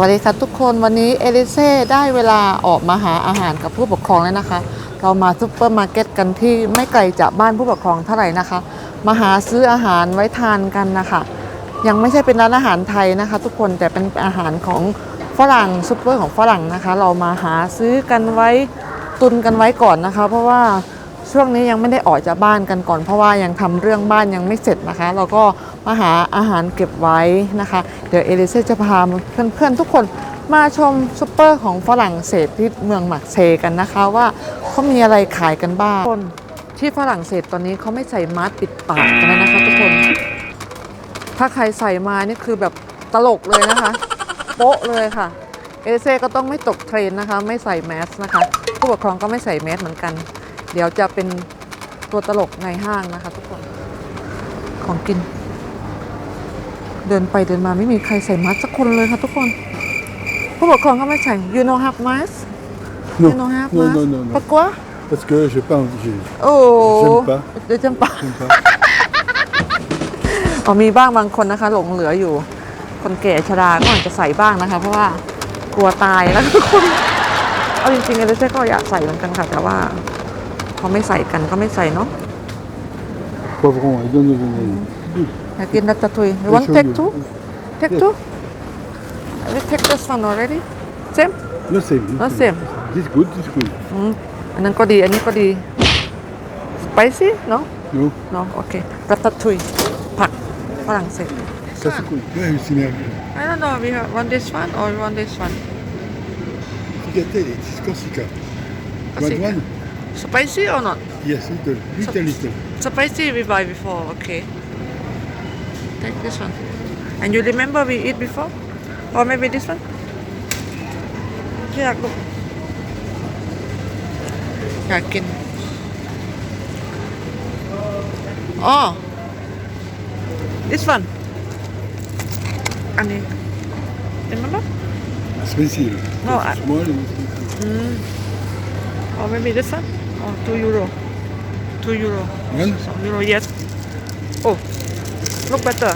วัสดีค่ะทุกคนวันนี้เอลิเซ่ได้เวลาออกมาหาอาหารกับผู้ปกครองแล้วนะคะ เรามาซุปเปอร์มาร์เก็ตกันที่ไม่ไกลจากบ้านผู้ปกครองเท่าไหร่นะคะ มาหาซื้ออาหารไว้ทานกันนะคะ ยังไม่ใช่เป็นร้านอาหารไทยนะคะ ทุกคนแต่เป็นอาหารของฝรั่งซุปเปอร์ของฝรั่งนะคะ เรามาหาซื้อกันไว้ตุนกันไว้ก่อนนะคะ เพราะว่าช่วงนี้ยังไม่ได้ออกจากบ้านกันก่อน เพราะว่ายังทำเรื่องบ้านยังไม่เสร็จนะคะ เราก็ มาหาอาหารเก็บไว้นะคะ เดี๋ยวเอลิเซ่จะพาเพื่อนๆทุกคนมาชมซุปเปอร์ของฝรั่งเศสที่เมืองหมักเซกันนะคะว่าเขามีอะไรขายกันบ้างคนที่ฝรั่งเศสตอนนี้เขาไม่ใส่มาสปิดปากกันแล้วนะคะทุกคน ถ้าใครใส่มานี่คือแบบตลกเลยนะคะ โป๊ะเลยค่ะ เอเซ่ก็ต้องไม่ตกเทรนนะคะ ไม่ใส่แมสนะคะ ผู้ปกครองก็ไม่ใส่แมสเหมือนกัน เดี๋ยวจะเป็นตัวตลกในห้างนะคะทุกคนของกิน เดินไปเดินมาไม่มีใครใส่มัสก์สักคนเลยค่ะทุกคน ผู้ปกครองก็ไม่ใส่ you know have mask you know have non, mask non, non, non. pourquoi Parce que j'ai pas envie. j'ai- โอ้ J'aime pas เดี๋ยวจำปา j'aime pas. อ๋อมีบ้างบางคนนะคะ หลงเหลืออยู่ คนแก่ชราก็อาจจะใส่บ้างนะคะ เพราะว่ากลัวตายแล้วทุกคนเอาจริงๆเอลิเซ่ก็อยากใส่เหมือนกันค่ะ แต่ว่าเขาไม่ใส่กันก็ไม่ใส่เนาะ Poivron, et donne le donne. อยากกินรัตตุย you want take two take two we take this one already same No, c'est No, same. This good, this good. อืมอันนั้นก็ดีอันนี้ก็ดี spicy เนาะ No, เนาะโอเครัตตุยผักฝรั่งเศส ça c'est cool. Ouais, c'est merveilleux. I don't know we have want this one or we want this one Tigatelli, c'est Corsica. Corsica. One, one? spicy or not Yes, little, little, little. Spicy we buy before, okay. Take this one. And you remember we eat before? Or maybe this one? อยากดูอยากกินอ๋อ this one อันนี้ remember Expensive. No, I- Small and expensive. or maybe this one oh 2 euro 2 euro One? 2 euro yes oh look better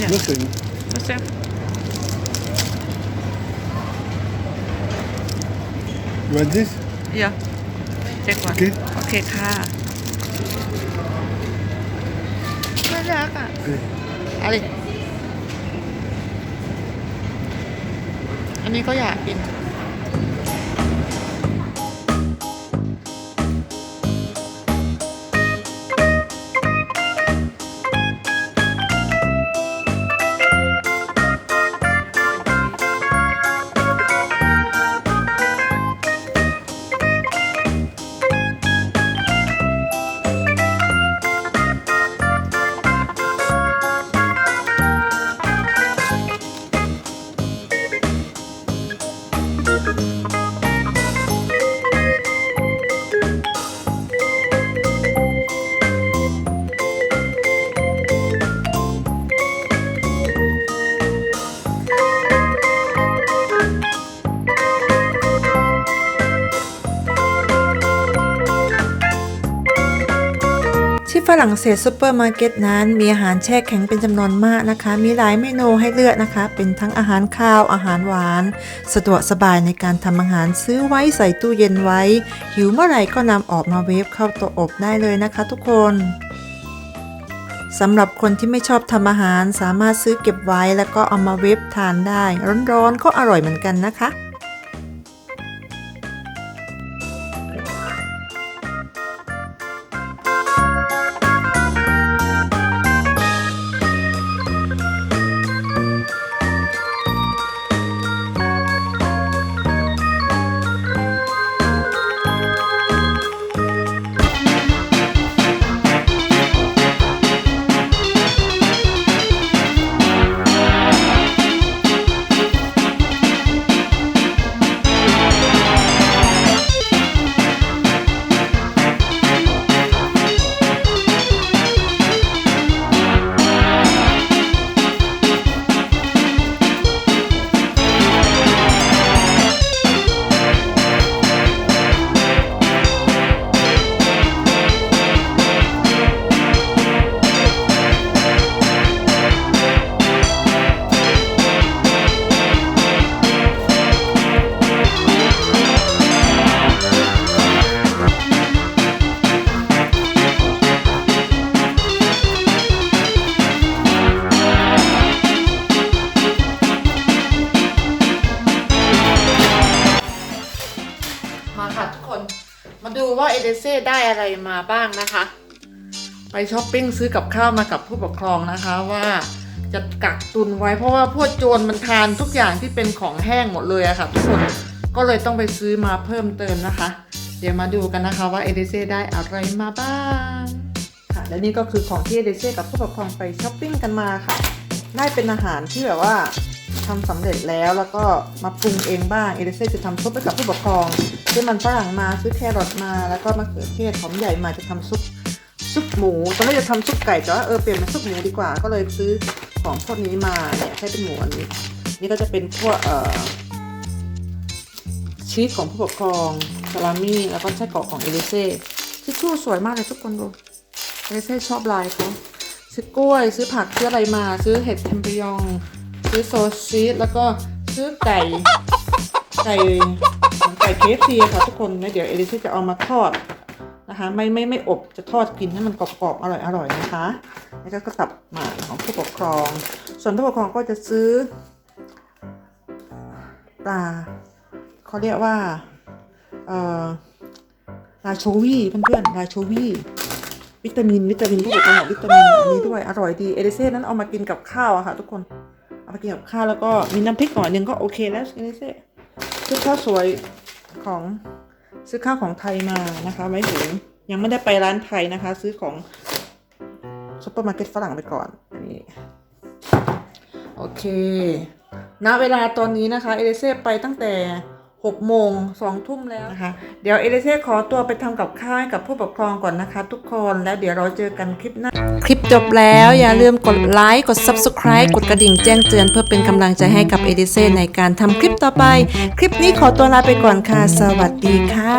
Yeah. No, c'est the same You want this? yeah take one โอเคโอเคค่ะน่ารักอะ Okay. อะไร อันนี้ก็อยากกิน ฝรั่งเศสซูเปอร์มาร์เก็ตนั้น มีอาหารแช่แข็งเป็นจำนวนมากนะคะ มีหลายเมนูให้เลือกนะคะ เป็นทั้งอาหารข้าวอาหารหวาน สะดวกสบายในการทำอาหารซื้อไว้ใส่ตู้เย็นไว้ หิวเมื่อไหร่ก็นำออกมาเวฟเข้าเตัวอบได้เลยนะคะทุกคนสำหรับคนที่ไม่ชอบทำอาหารสามารถซื้อเก็บไว้แล้วก็เอามาเวฟทานได้ ร้อนๆก็อร่อยเหมือนกันนะคะ เซ่ได้อะไรมาบ้างนะคะ ไปช้อปปิ้งซื้อกับข้าวมากับผู้ปกครองนะคะว่าจะกักตุนไว้เพราะว่าพวกโจรมันทานทุกอย่างที่เป็นของแห้งหมดเลยอะค่ะ ทุกคนก็เลยต้องไปซื้อมาเพิ่มเติมนะคะ เดี๋ยวมาดูกันนะคะว่าเอเดเซ่ได้อะไรมาบ้างค่ะและนี่ก็คือของที่เอเดเซ่กับผู้ปกครองไปช้อปปิ้งกันมาค่ะ ได้เป็นอาหารที่แบบว่าทำสำเร็จแล้วแล้วก็มาปรุงเองบ้างเอเดเซ่จะทำซุปให้กับผู้ปกครอง ซื้อมันฝรั่งมาซื้อแครอทมาแล้วก็มะเขือเทศหอมใหญ่มาจะทำซุปซุปหมูตอนแรกจะทำซุปไก่แต่ว่าเออเปลี่ยนเป็นซุปหมูดีกว่า ก็เลยซื้อของพวกนี้มาเนี่ยใช้เป็นหมูอันนี้ นี่ก็จะเป็นพวกเอ่อชีสของผู้ปกครองซาลามี่แล้วก็ไส้กรอกของเอลิเซ่ทิชชู่สวยมากเลยทุกคนดูเอลิเซ่ชอบลายเขาซื้อกล้วย ซื้อผักซื้ออะไรมา ซื้อเห็ดเทมเปยอง ซื้อโซชีสแล้วก็ซื้อไก่ไก่ ไก่เคฟซีค่ะทุกคนนะเดี๋ยวเอลิเซ่จะเอามาทอดนะคะ ไม่ไม่ไม่อบจะทอดกินให้มันกรอบๆอร่อยอร่อยนะคะแล้วก็กระตับหมาของผู้ปกครอง ส่วนผู้ปกครองก็จะซื้อปลาเขาเรียกว่าเอ่อลาโชวีเพื่อนๆลาโชวีวิตามินวิตามินผู้ปกครองบอกวิตามินอันนี้ด้วยอร่อยดีเอเดเซ่นั้นเอามากินกับข้าวอะค่ะ ทุกคนเอามากินกับข้าวแล้วก็มีน้ำพริกหน่อยนึงก็โอเคแล้วเอเดเซ่ชุดข้าวสวย ของซื้อข้าวของไทยมานะคะไม่ถึงยังไม่ได้ไปร้านไทยนะคะ ซื้อของซุปเปอร์มาร์เก็ตฝรั่งไปก่อนอันนี้โอเคณเวลาตอนนี้นะคะ เอเลเซ่ไปตั้งแต่ 6โมง2ทุ่มแล้วนะคะเดี๋ยวเอเลเซ่ขอตัวไปทำกับข้าวให้กับผู้ปกครองก่อนนะคะ ทุกคนแล้วเดี๋ยวเราเจอกันคลิปหน้า คลิปจบแล้วอย่าลืมกดไลค์กด Subscribe กดกระดิ่งแจ้งเตือนเพื่อเป็นกำลังใจให้กับเอดิเซในการทำคลิปต่อไป คลิปนี้ขอตัวลาไปก่อนค่ะ สวัสดีค่ะ